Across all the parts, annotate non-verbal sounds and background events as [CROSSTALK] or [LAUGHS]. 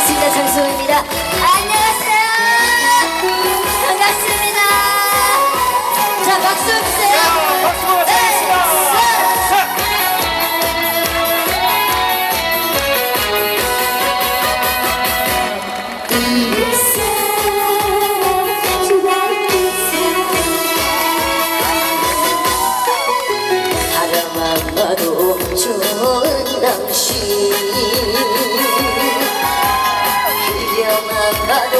반갑습니다. 장소입니다. 안녕하세요. 반갑습니다. 자, 박수 주세요. 네, 좋은 당신 [LAUGHS] I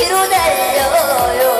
위로 달려요.